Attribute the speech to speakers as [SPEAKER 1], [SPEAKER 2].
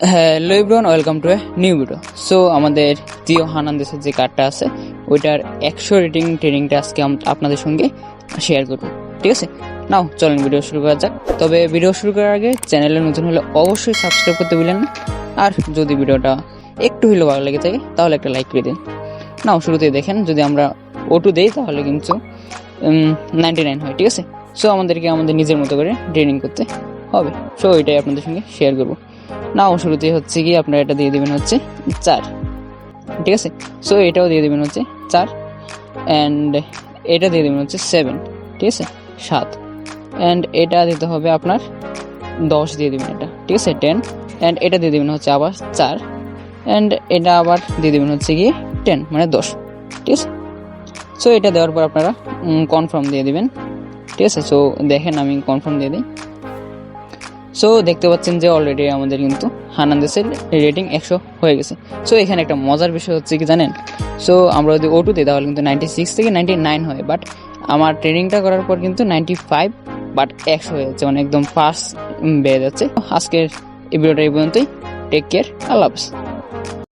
[SPEAKER 1] Hello everyone welcome to a new video so আমাদের জিও হানান্দেসের যে কার্ডটা আছে, ওইটার একশো রেটিং ট্রেনিংটা আজকে আপনাদের সঙ্গে শেয়ার করব। ঠিক আছে? নাও চলেন ভিডিও শুরু করা যাক। তবে ভিডিও শুরু করার আগে চ্যানেলে নতুন হলে অবশ্যই সাবস্ক্রাইব করতে ভুলেন না। আর যদি ভিডিওটা একটু হলেও ভালো লেগে থাকে, তাহলে একটা লাইক করে দিন। নাও শুরুতেই দেখেন, যদি আমরা ওটু দেই, তাহলে কিন্তু নাইনটি নাইন হয়, ঠিক আছে? সো আমাদেরকে আমাদের নিজের মতো করে ট্রেনিং করতে হবে। সো এটাই আপনাদের সঙ্গে শেয়ার করব। নাও শুরুতে হচ্ছে কি, আপনারা এটা দিয়ে দেবেন হচ্ছে চার। ঠিক আছে? সো এটাও দিয়ে দেবেন হচ্ছে চার। অ্যান্ড এটা দিয়ে দেবেন হচ্ছে সেভেন ঠিক আছে? সাত। অ্যান্ড এটা দিতে হবে আপনার দশ দিয়ে দেবেন এটা। ঠিক আছে? টেন অ্যান্ড এটা দিয়ে দেবেন হচ্ছে আবার চার। অ্যান্ড এটা আবার দিয়ে দেবেন হচ্ছে গিয়ে টেন মানে দশ। ঠিক আছে? সো এটা দেওয়ার পর আপনারা কনফার্ম দিয়ে দিবেন। ঠিক আছে? সো দেখেন আমি কনফার্ম দিয়ে দিই। সো দেখতে পাচ্ছেন যে অলরেডি আমাদের কিন্তু হানান্দেসের রেটিং একশো হয়ে গেছে। সো এখানে একটা মজার বিষয় হচ্ছে কি জানেন? সো আমরা যদি ওটু দিই, তাহলে কিন্তু নাইনটি সিক্স থেকে নাইনটি নাইন হয়। বাট আমার ট্রেনিংটা করার পর কিন্তু নাইনটি ফাইভ বাট একশো হয়ে যাচ্ছে। মানে একদম ফার্স্ট বেড়ে যাচ্ছে। আজকের এই ভিডিওটা এই পর্যন্তই। টেক কেয়ার আল্লাহ হাফিজ।